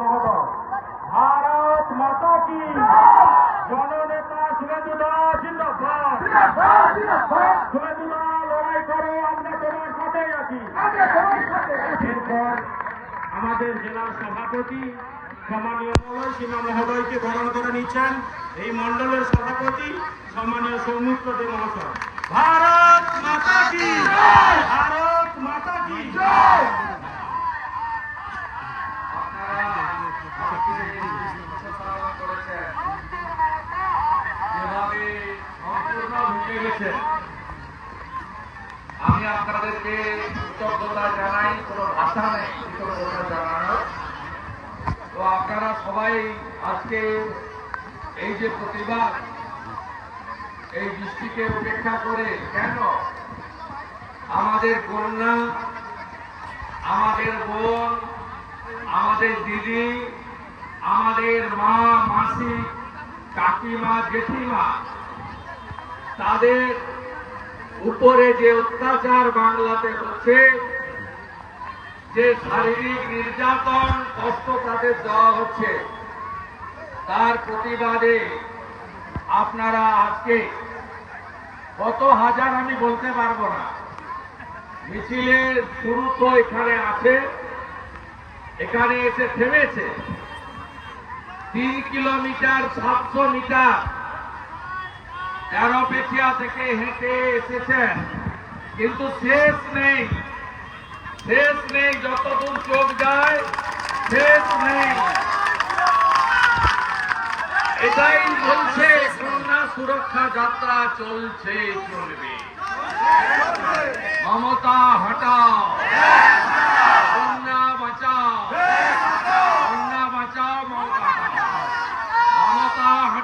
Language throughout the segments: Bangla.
মহোদয় ভারত মাতা কি? জননেতা শুভেন্দুদা জিন্দাবাদ। শুভেন্দুদা লড়াই করো আমরা তোমার সাথে আছি। এরপর আমাদের জেলার সভাপতি সম্মানীয় মলয় সীমা মহোদয়কে বরণ করে নিচ্ছেন এই মণ্ডলের সভাপতি সম্মানীয় সৌমিত্র দে মহাশয়। ভারত মাতা কি? ভারত মাতা কি? যেভাবে সম্পূর্ণ ঢুকে গেছে আমি আপনাদেরকে কৃতজ্ঞতা জানাই কোনো ভাষা নেই কৃতজ্ঞতা জানানোর তো আপনারা সবাই আজকে এই যে প্রতিবাদ এই বৃষ্টিকে উপেক্ষা করে কেন আমাদের কন্যা, আমাদের বোন, আমাদের দিদি আমাদের মা, মাসি, কাকিমা, জেঠিমা, তাদের উপরে যে অত্যাচার বাংলাতে হচ্ছে, যে শারীরিক নির্যাতন, কষ্ট তাদের দেওয়া হচ্ছে, তার প্রতিবাদে আপনারা আজকে কত হাজার আমি বলতে পারব না। মিছিলের শুরু তো এখানে আছে, এখানে এসে থেমেছে। তিন কিলোমিটার সাতশো মিটার। তেরোপেটিয়া থেকে হেঁটে এসেছেন কিন্তু শেষ নেই। শেষ নেই যতদূর চোখ যায় শেষ নেই। এটাই বলছে কন্যা সুরক্ষা যাত্রা চলছে চলবে। মমতা হটাও। কন্যা কন্যা বাঁচাও মমতা হটাও।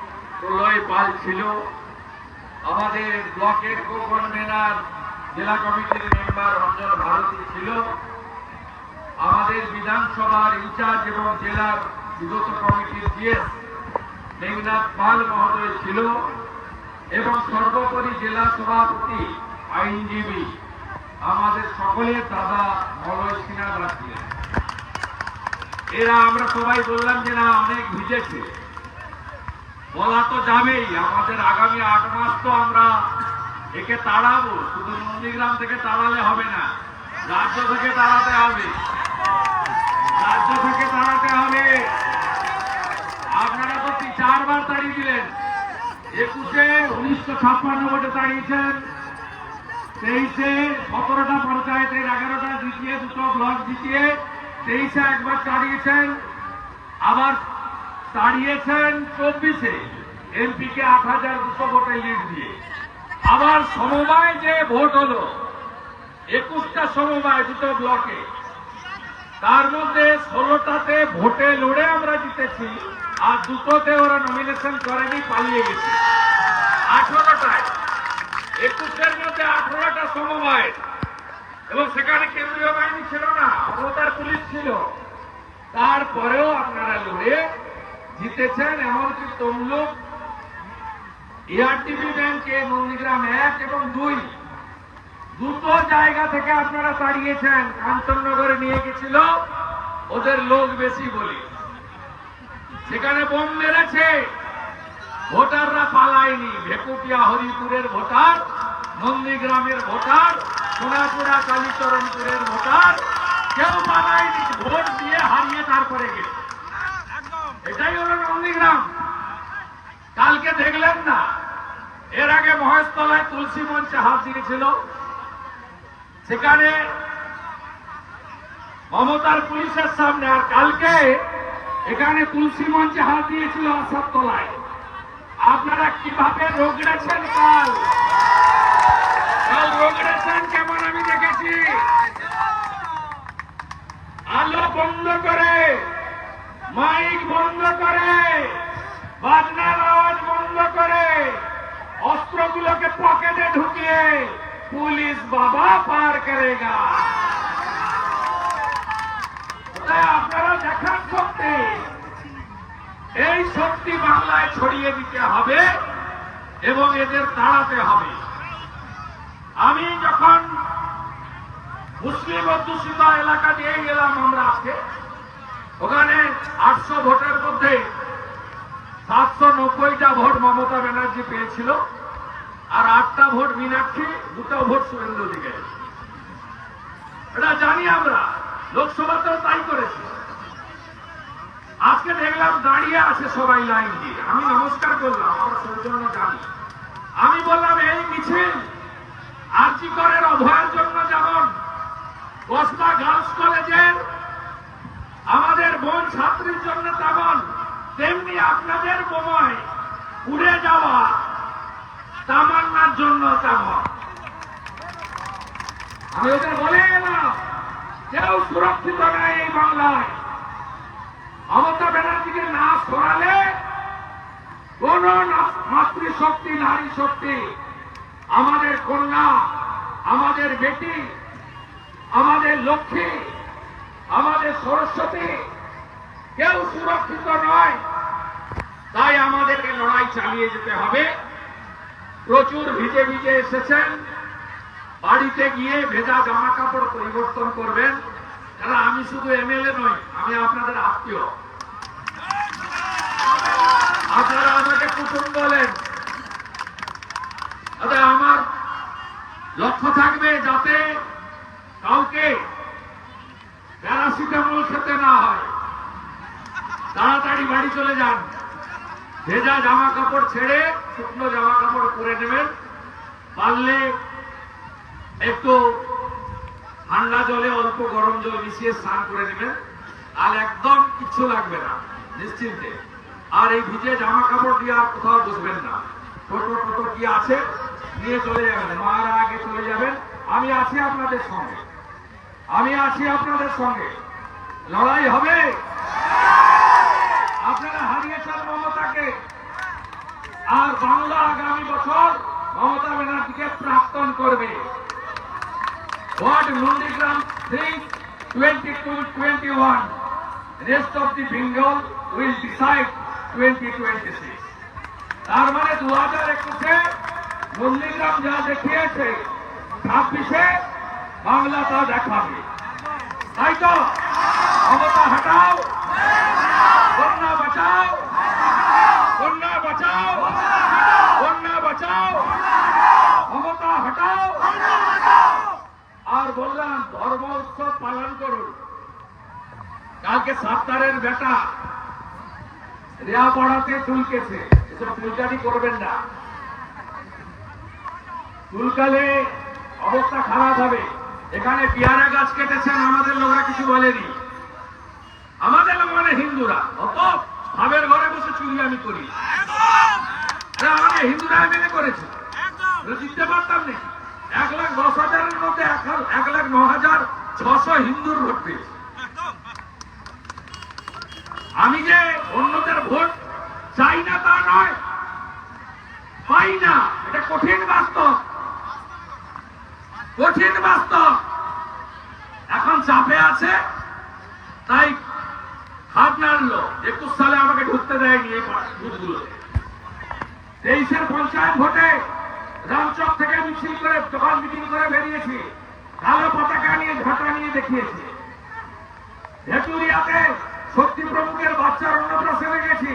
প্রলয় পাল ছিল। আমাদের ব্লকের কো-কনভেনার জেলা কমিটির মেম্বার রঞ্জন ভারতী ছিল। আমাদের বিধানসভার ইনচার্জ এবং জেলার বিগত কমিটির জিএস মেঘনাথ পাল মহোদয় ছিল এবং সর্বোপরি জেলা সভাপতি, আইনজীবী আমাদের সকলের দাদা মলয় সিনহা ছিলেন এরা আমরা সবাই বললাম যে না, অনেক ভিজেছে। বলা তো যাবেই, আমাদের আগামী আট মাস তো আমরা একে তাড়াবো, শুধু নন্দীগ্রাম থেকে তাড়ালে হবে না, রাজ্য থেকে তাড়াতে হবে। রাজ্য থেকে তাড়াতে হবে। আপনারা তো চারবার তাড়িয়ে দিলেন? একুশে উনিশশো ছাপ্পান্ন ভোটে তাড়িয়েছেন, তেইশে সতেরোটা পঞ্চায়েতের এগারোটা জিতিয়ে, দুটো ব্লক জিতিয়ে, তেইশে একবার তাড়িয়েছেন, আবার তাড়িয়েছেন চব্বিশে। এমপিকে আট হাজার দুশো ভোটে লিড দিয়ে। আবার সমবায় যে ভোট হলো, একুশটা সমবায় দুটো ব্লকে। তার মধ্যে ষোলোটাতে ভোটে লড়ে আমরা জিতেছি, আর দুটোতে ওরা নমিনেশন করেনি, পালিয়ে গেছে। আঠারোটায়, একুশের মধ্যে আঠারোটা সমবায়। এবং সেখানে কেন্দ্রীয় বাহিনী ছিল না অবতার পুলিশ ছিল। তারপরেও আপনারা লড়ে জিতেছেন এমনকি তমলুক এআরটিবি ব্যাংকে নন্দীগ্রাম এক এবং দুই। দুটো জায়গা থেকে আপনারা তাড়িয়েছেন, কাঞ্চননগরে নিয়ে গেছিল ওদের লোক বেশি বলে। সেখানে বোম মেরেছে, ভোটাররা পালায়নি। ভেকুটিয়া হরিপুরের ভোটার নন্দীগ্রামের ভোটার সোনাপুরা কালীচরণপুরের ভোটার, কেউ পালায়নি, ভোট দিয়ে হারিয়ে তারপরে গেছে। এটাই হলো নন্দীগ্রাম কালকে দেখলেন না, এর আগে মহেশতলায় তুলসী মঞ্চে হাত দিয়েছিল। সেখানে মমতার পুলিশের সামনে, আর কালকে এখানে তুলসী মঞ্চে হাত দিয়েছিল আসাদ তলায় আপনারা কীভাবে রোগড়েছেন কাল মাল রোগরেশন কেমন আমি দেখেছি আলো বন্ধ করে মাইক বন্ধ করে, বাজনার আওয়াজ বন্ধ করে, অস্ত্রগুলোকে পকেটে ঢুকিয়ে পুলিশ বাবা পার করেগা। তাই আপনারা দেখান শক্তি। এই শক্তি বাংলায় ছড়িয়ে দিতে হবে এবং এদের তাড়াতে হবে। আমি যখন মুসলিম অধ্যুষিত এলাকা দিয়ে গেলাম আমরা আজকে আটশো ভোটের মধ্যে সাতশো নব্বইটা ভোট মমতা ব্যানার্জি পেয়েছিল। আর আটটা ভোট মীনাক্ষী, দুটো ভোট শুভেন্দু দিকে এটা জানি আমরা লোকসভাতেও তাই করেছে। আজকে দেখলাম দাঁড়িয়ে আছে সবাই লাইন দিয়ে। আমি নমস্কার করলাম, আমার সৌজন্য জানি। আমি বললাম, এই মিছিল আর্জি করের অভয়ের জন্য যেমন কসবা গার্লস কলেজের আমাদের বোন ছাত্রীর জন্য তেমন, তেমনি আপনাদের বোমায় উড়ে যাওয়া তামান্নার জন্য তেমন। আমি ওদের বলে গেলাম, কেউ সুরক্ষিত নয় এই বাংলায়। মমতা ব্যানার্জিকে না সরালে কোন মাতৃশক্তি নারী শক্তি আমাদের কন্যা, আমাদের বেটি, আমাদের লক্ষ্মী আমাদের সরস্বতী কেউ সুরক্ষিত নয়। তাই আমাদেরকে লড়াই চালিয়ে যেতে হবে। প্রচুর ভিজে ভিজে এসেছেন। বাড়িতে গিয়ে ভেজা জামা কাপড় পরিবর্তন করবেন। কারণ আমি শুধু এমএলএ নই, আমি আপনাদের আত্মীয়। আপনারা আমাকে কুটুম বলেন। আমার লক্ষ্য থাকবে যাতে কাউকে প্যারাসিটামল খেতে না হয়। তাড়াতাড়ি বাড়ি চলে যান। ভেজা জামা কাপড় ছেড়ে শুকনো জামা কাপড় পরে নেবেন। পারলে একটু ঠান্ডা জলে, অল্প গরম জল মিশিয়ে স্নান করে নেবেন। আর একদম কিচ্ছু লাগবে না, নিশ্চিন্তে। আর এই ভিজে জামা কাপড় দিয়ে আর কোথাও বসবেন না। টোটো টোটো কি আছে? নিয়ে চলে যাবেন। মারা আগে চলে যাবেন। আমি আছি আপনাদের সঙ্গে। আমি আছি আপনাদের সঙ্গে। লড়াই হবে। আপনারা হারিয়েছেন মমতাকে। আর বাংলা আগামী বছর মমতা ব্যানার্জিকে প্রাক্তন করবে। What Nundigram 3, 22, 21. Rest of the Bengal will decide 2026. তার মানে দু হাজার একুশে নন্দীগ্রাম যা দেখিয়েছে ছাব্বিশে বাংলা তা দেখাবে। তাই তো? ক্ষমতা হাটাও। কন্যা বাঁচাও। কন্যা বাঁচাও। কন্যা বাঁচাও। ক্ষমতা হাটাও। আর বললাম, ধর্ম উৎসব পালন করুন। কালকে সাত্তারের বেটা রেয়া পড়াতে চুলকেছে। এসব চুলকানি করবেন না। চুলকালে অবস্থা খারাপ হবে। এখানে পেয়ারা গাছ কেটেছেন, আমাদের লোকরা কিছু বলেনি। হিন্দুরা। অত ভাবের ঘরে বসে চুরি আমি করি। হিন্দুরা মেনে করেছে। জিততে পারতাম নাকি? এক লাখ দশ হাজারের মধ্যে এক লাখ ন হাজার ছশো হিন্দুর ভোট পেয়েছে। আমি যে অন্যদের ভোট চাই না তা নয়, পাই না। এটা কঠিন বাস্তব। কঠিন বাস্তব। এখন চাপে আছে, তাই হাত নাড়লো একুশ সালে আমাকে ঢুকতে দেয়নি এই বুথগুলোতে তেইশের পঞ্চায়েত ভোটে রামচক থেকে মিছিল করে দোকান মিটিং করে বেরিয়েছি। কালো পতাকা নিয়ে ঝাঁটা নিয়ে দেখিয়েছি। ভেটুরিয়াতে শক্তি প্রমুখের বাচ্চার অন্নপ্রাশনে গেছি।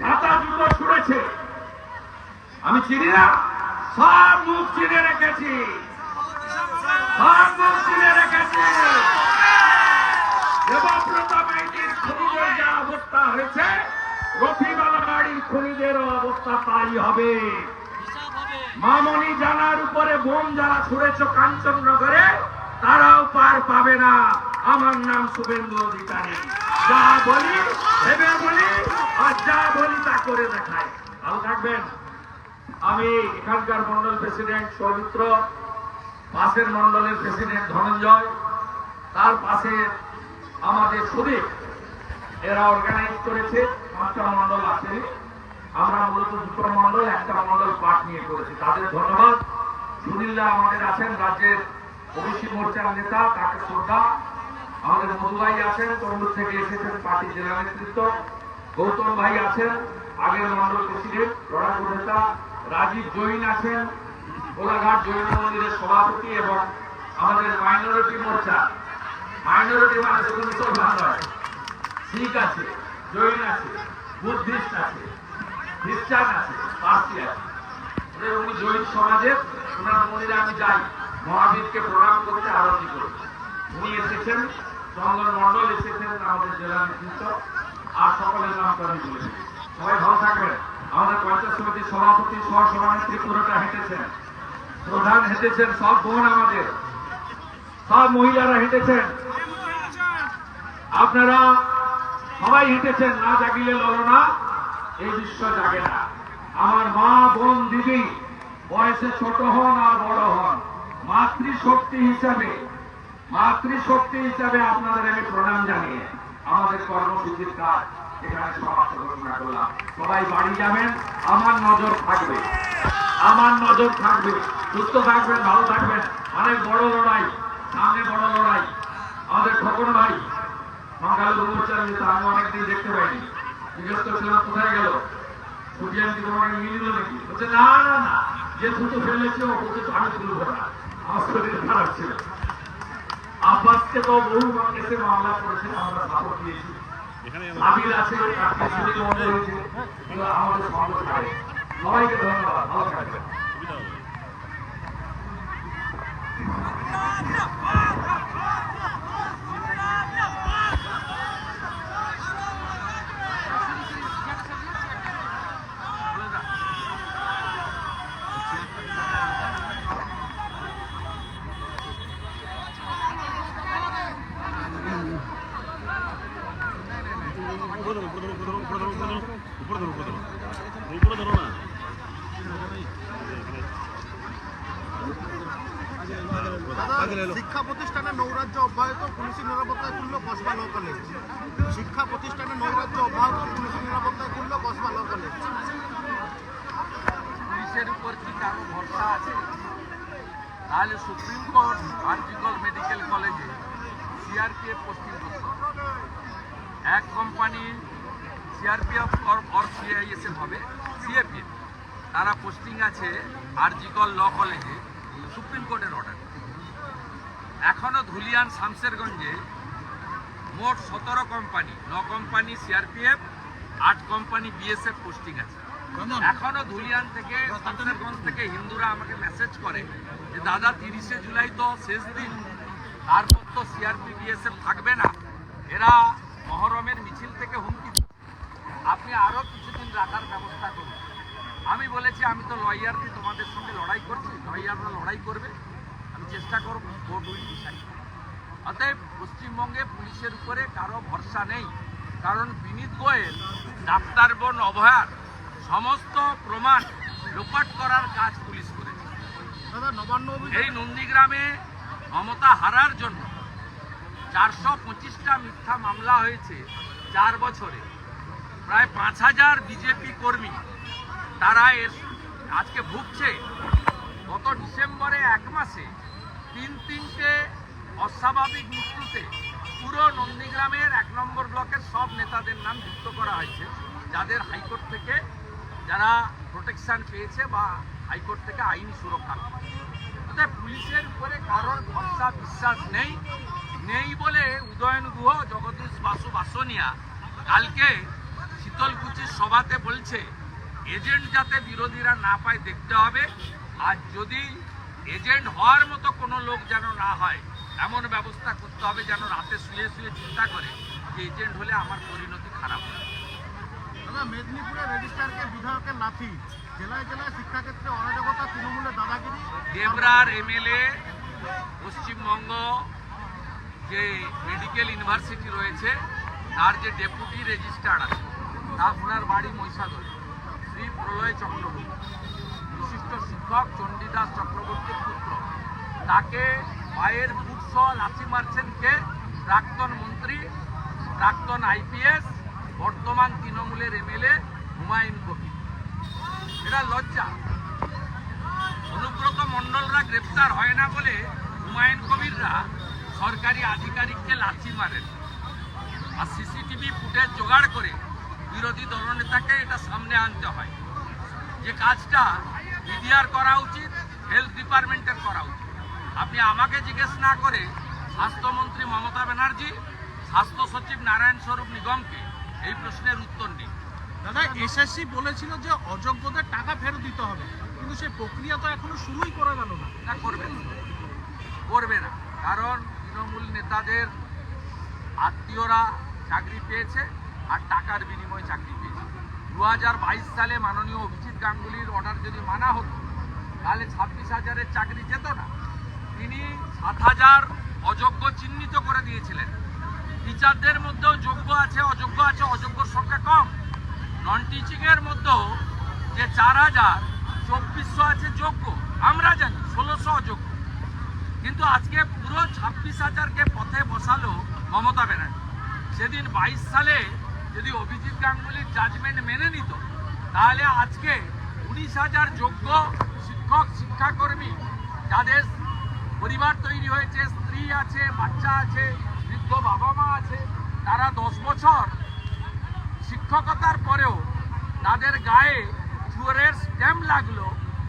ঝাঁটা জুতো ছুড়েছে। আমি চিনি না, সব মুখ চিনে রেখেছি। সব মুখ চিনে রেখেছি। যা অবস্থা হয়েছে অবস্থা তাই হবে। মামনি জানার উপরে বোম যারা ছুড়েছ কাঞ্চননগরে, তারাও পার পাবে না। আমার নাম শুভেন্দু অধিকারী। যা বলি, ভেবে বলি, আর যা বলি তা করে দেখাই। ভালো থাকবেন। আমি এখানকার মন্ডল প্রেসিডেন্ট সৌমিত্র, পাশের মন্ডলের প্রেসিডেন্ট ধনঞ্জয়, তার পাশে আমাদের সুদীপ এরা অর্গানাইজ করেছে। পাঁচটা মন্ডল আছে। আমরা মূলত দুটো মন্ডল একটা মন্ডল পাঠ নিয়ে করেছি। তাদের ধন্যবাদ। সুনীলদা আমাদের আছেন রাজ্যের ওবিসি মোর্চার নেতা তাকে শ্রদ্ধা আমাদের মধুভাই আছেন তরুণ থেকে এসেছেন পার্টির জেলা নেতৃত্ব। গৌতম ভাই আছেন, আগের মন্ডল প্রেসিডেন্ট লড়াকু নেতা। রাজীব জৈন আছেন, গোলাঘাট জৈন মন্দিরের সভাপতি এবং আমাদের মাইনরিটি মোর্চা। মাইনরিটি মানে শুধু মুসলমান নয়। শিখ আছে, জৈন আছে, বুদ্ধিস্ট আছে, খ্রিস্টান আছে, পার্সি আছে। উনি জৈন সমাজের, ওনার মন্দিরে আমি যাই, মহাবীরকে প্রণাম করতে আরতি করি। উনি এসেছেন, চন্দন মন্ডল এসেছেন, আমাদের জেলা নেতৃত্ব, আর সকলের নাম আমি বলেছি সবাই ভালো থাকবেন। আমাদের পঞ্চায়েত সমিতির সভাপতি সহ সভানেত্রী পুরোটা হেঁটেছেন। প্রধান হেঁটেছেন সব বোন আমাদের। সব মহিলারা হেঁটেছেন। আপনারা সবাই হেঁটেছেন, না জাগিলে লড়না এই বিশ্ব জাগে না। আমার মা, বোন, দিদি, বয়সে ছোট হন আর বড় হন। মাতৃশক্তি হিসাবে মাতৃশক্তি হিসাবে আপনাদের আমি প্রণাম জানিয়ে আমাদের কর্মসূচির কাজ এখানে সমাপ্ত ঘোষণা করলাম। সবাই বাড়ি যাবেন, আমার নজর থাকবে। আমার নজর থাকবে। সুস্থ থাকবেন, ভালো থাকবেন। অনেক বড় লড়াই। সামনে বড় লড়াই। আমাদের খোকন ভাই বাঙালি মোর্চার নেতা আমি অনেকদিন দেখতে পাইনি। জিজ্ঞেস করছিলাম কোথায় গেল? তোমাকে মিলিল নাকি? বলছে না না না। যে থুতু ফেলেছে ও থুতু আমি তুলব না। আমার শরীর খারাপ ছিল। আব্বাসকে তো বহু মামলা করেছে আমরা সাপোর্ট দিয়েছি। আবির আছে আমাদের করে সবাইকে ধন্যবাদ। ভালো থাকবেন। উপরে ধরো উপরে ধরো উপরে ধরো উপরে ধরো উপরে ধরো উপরে ধরো। না। শিক্ষা প্রতিষ্ঠানে নৌরাজ্য অব্যাহত পুলিশি নিরাপত্তায় খুলল কসবা ল কলেজ শিক্ষা প্রতিষ্ঠানে নৈরাজ্য অব্যাহত পুলিশি নিরাপত্তায় খুলল কসবা ল কলেজ পুলিশের উপর কি কারও ভরসা আছে? তাহলে সুপ্রিম কোর্ট আর্জিকল মেডিকেল কলেজে সিআরপিএফ পোস্টিং করছে এক কোম্পানি সিআরপিএফ অর সিআইএসএফ হবে সিএপিএফ তারা পোস্টিং আছে আরজিকল ল কলেজে সুপ্রিম কোর্টের অর্ডার এখনও ধুলিয়ান শামসেরগঞ্জে মোট সতেরো কোম্পানি ন কোম্পানি সিআরপিএফ আট কোম্পানি বিএসএফ পোস্টিং আছে। এখনও ধুলিয়ান থেকে শামসেরগঞ্জ থেকে হিন্দুরা আমাকে মেসেজ করে যে দাদা তিরিশে জুলাই তো শেষ দিন তারপর তো সিআরপি বিএসএফ থাকবে না। এরা মহরমের মিছিল থেকে হুমকি। আপনি আরও কিছুদিন রাখার ব্যবস্থা করুন। আমি বলেছি আমি তো লয়ার দিয়ে তোমাদের সঙ্গে লড়াই করছি লয়াররা লড়াই করবে। আমি চেষ্টা করব কোর্ট উইল ডিসাইড অতএব পশ্চিমবঙ্গে পুলিশের উপরে কারও ভরসা নেই কারণ বিনীত গোয়েল ডাক্তার বোন অভয়ার সমস্ত প্রমাণ লোপাট করার কাজ পুলিশ করেছে। নবান্ন এই নন্দীগ্রামে মমতা হারার জন্য চারশো পঁচিশটা মিথ্যা মামলা হয়েছে চার বছরে। প্রায় পাঁচ হাজার বিজেপি কর্মী তারা এর আজকে ভুগছে গত ডিসেম্বরে এক মাসে তিন তিনটে অস্বাভাবিক মৃত্যুতে পুরো নন্দীগ্রামের এক নম্বর ব্লকের সব নেতাদের নাম যুক্ত করা হয়েছে, যাদের হাইকোর্ট থেকে যারা প্রোটেকশন পেয়েছে বা হাইকোর্ট থেকে আইনি সুরক্ষা পেয়েছে। পুলিশের উপরে কারোর ভরসা, বিশ্বাস নেই নেই বলে উদয়ন গুহ, জগদীশ বাসু বাসনিয়া কালকে শীতলকুচির সভাতে বলছে এজেন্ট যাতে বিরোধীরা না পায় দেখতে হবে আর যদি এজেন্ট হওয়ার মতো কোনো লোক যেন না হয় এমন ব্যবস্থা করতে হবে যেন রাতে শুয়ে শুয়ে চিন্তা করে যে এজেন্ট হলে আমার পরিণতি খারাপ হবে। দাদা মেদিনীপুরের রেজিস্ট্রারকে বিধায়কের লাথি জেলায় জেলায় শিক্ষাক্ষেত্রে অরাজকতা তৃণমূলের দাদাগিরি দেবরার এমএলএ পশ্চিমবঙ্গ যে মেডিকেল ইউনিভার্সিটি রয়েছে তার যে ডেপুটি রেজিস্ট্রার আছে তা ওনার বাড়ি মহিষাদলে, শ্রী প্রলয় চক্রবর্তী। বিশিষ্ট শিক্ষক চণ্ডীদাস চক্রবর্তীর পুত্র। তাকে পায়ের বুট সহ লাথি মারছেন কে? প্রাক্তন মন্ত্রী, প্রাক্তন আইপিএস, বর্তমান তৃণমূলের এমএলএ হুমায়ুন কবির। এটা লজ্জা। অনুব্রত মণ্ডলরা গ্রেপ্তার হয় না বলে হুমায়ুন কবিররা সরকারি আধিকারিককে লাথি মারেন। আর সিসিটিভি ফুটেজ জোগাড় করে বিরোধী দলনেতাকে এটা সামনে আনতে হয়। যে কাজটা বিডিআর করা উচিত হেলথ ডিপার্টমেন্টের করা উচিত। আপনি আমাকে জিজ্ঞেস না করে স্বাস্থ্যমন্ত্রী মমতা ব্যানার্জি স্বাস্থ্য সচিব নারায়ণ স্বরূপ নিগমকে এই প্রশ্নের উত্তর দিন। দাদা এসএসসি বলেছিল যে অযোগ্যদের টাকা ফেরত দিতে হবে কিন্তু সেই প্রক্রিয়া তো এখনও শুরুই করা গেল না। না করবে না। করবে না। কারণ তৃণমূল নেতাদের আত্মীয়রা চাকরি পেয়েছে আর টাকার বিনিময়ে চাকরি পেয়েছে। দু সালে মাননীয় অভিজিৎ গাঙ্গুলির অর্ডার যদি মানা হতো, তাহলে ছাব্বিশ হাজারের চাকরি যেত না। তিনি সাত হাজার অযোগ্য চিহ্নিত করে দিয়েছিলেন। টিচারদের মধ্যেও যোগ্য আছে, অযোগ্য আছে, অযোগ্যর সংখ্যা কম। নন টিচিংয়ের মধ্যেও যে চার হাজার, চব্বিশশো আছে যোগ্য। আমরা জানি, ষোলোশো অযোগ্য। কিন্তু আজকে পুরো ছাব্বিশ হাজারকে পথে বসালো মমতা ব্যানার্জি। সেদিন বাইশ সালে যদি অভিজিৎ গাঙ্গুলির জাজমেন্ট মেনে নিত, তাহলে আজকে উনিশ হাজার যোগ্য শিক্ষক, শিক্ষাকর্মী যাদের পরিবার তৈরি হয়েছে, স্ত্রী আছে, বাচ্চা আছে, বৃদ্ধ বাবা মা আছে, তারা দশ বছর শিক্ষকতার পরেও তাদের গায়ে চুয়ারের স্ট্যাম্প লাগল।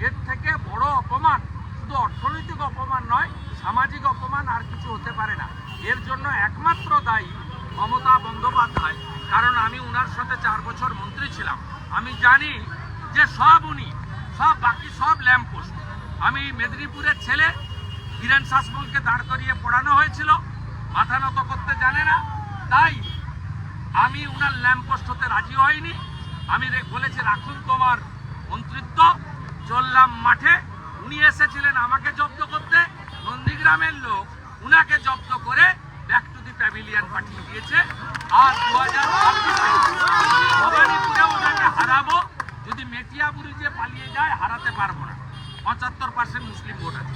এর থেকে বড় অপমান শুধু অর্থনৈতিক অপমান নয়, সামাজিক অপমান আর কিছু হতে পারে না। এর জন্য একমাত্র দায়ী মমতা বন্দ্যোপাধ্যায়। কারণ আমি উনার সাথে চার বছর মন্ত্রী ছিলাম। আমি জানি যে সব উনি, সব বাকি সব ল্যাম্পপোস্ট আমি মেদিনীপুরের ছেলে বীরেন শাসমলকে দাঁড় করিয়ে পড়ানো হয়েছিল, মাথা নত করতে জানে না। তাই আমি উনার ল্যাম্পপোস্ট হতে রাজি হইনি। আমি বলেছি, রাখুন তোমার মন্ত্রিত্ব। চললাম মাঠে। উনি এসেছিলেন আমাকে জব্দ করতে। নন্দীগ্রামের লোক উনাকে জব্দ করে প্যাভিলিয়ন পাঠিয়ে দিয়েছে। আর দু হাজার ভবানীপুরে ওনাকে হারাবো। যদি মেটিয়াবুরি যে পালিয়ে যায় হারাতে পারব না। পঁচাত্তর পার্সেন্ট মুসলিম ভোট আছে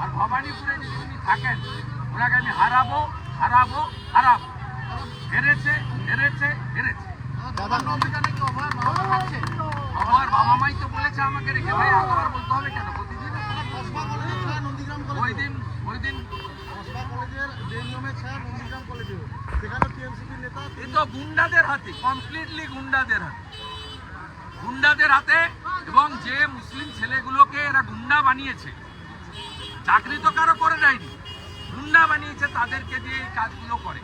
আর ভবানীপুরে যদি উনি থাকেন ওনাকে আমি হারাবো হারাবো হারাবো। হেরেছে হেরেছে হেরেছে। আমার বাবা মাই তো বলেছে আমাকে রেখে ভাই এতবার বলতে হবে কেন? প্রতিদিন ওই দিন ওই দিন বানিয়েছে। চাকরি তো কারও করে গুন্ডা বানিয়েছে, তাদেরকে দিয়ে এই কাজগুলো করে।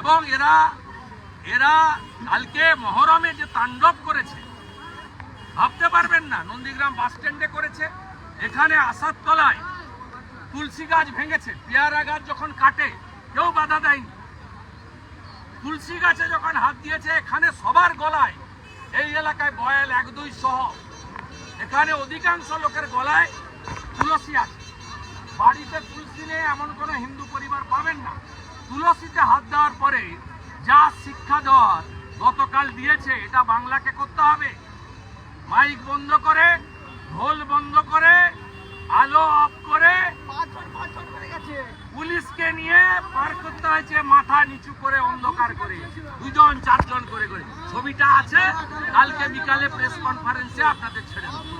এবং এরা এরা কালকে মহরমে যে তাণ্ডব করেছে, ভাবতে পারবেন না, নন্দীগ্রাম বাস স্ট্যান্ডে করেছে। এখানে আসার তলায় তুলসী গাছ ভেঙেছে, পেয়ারা গাছ যখন কাটে, কেউ বাধা দেয়নি। তুলসী গাছে যখন হাত দিয়েছে, এখানে সবার গলায়, এই এলাকায় বয়েল এক দুই সহ। এখানে অধিকাংশ লোকের গলায় তুলসী আছে। বাড়িতে তুলসী নেই, এমন কোনো হিন্দু পরিবার পাবেন না। তুলসীতে হাত দেওয়ার পরে যা শিক্ষা দেওয়ার গতকাল দিয়েছে, এটা বাংলাকে করতে হবে। মাইক বন্ধ করে, ঢোল বন্ধ করে আলো অফ করে পুলিশকে নিয়ে পার করতে হয়েছে মাথা নিচু করে অন্ধকার করে। দুজন চারজন করে করে। ছবিটা আছে কালকে বিকালে প্রেস কনফারেন্সে আপনাদের ছেড়ে দেবো।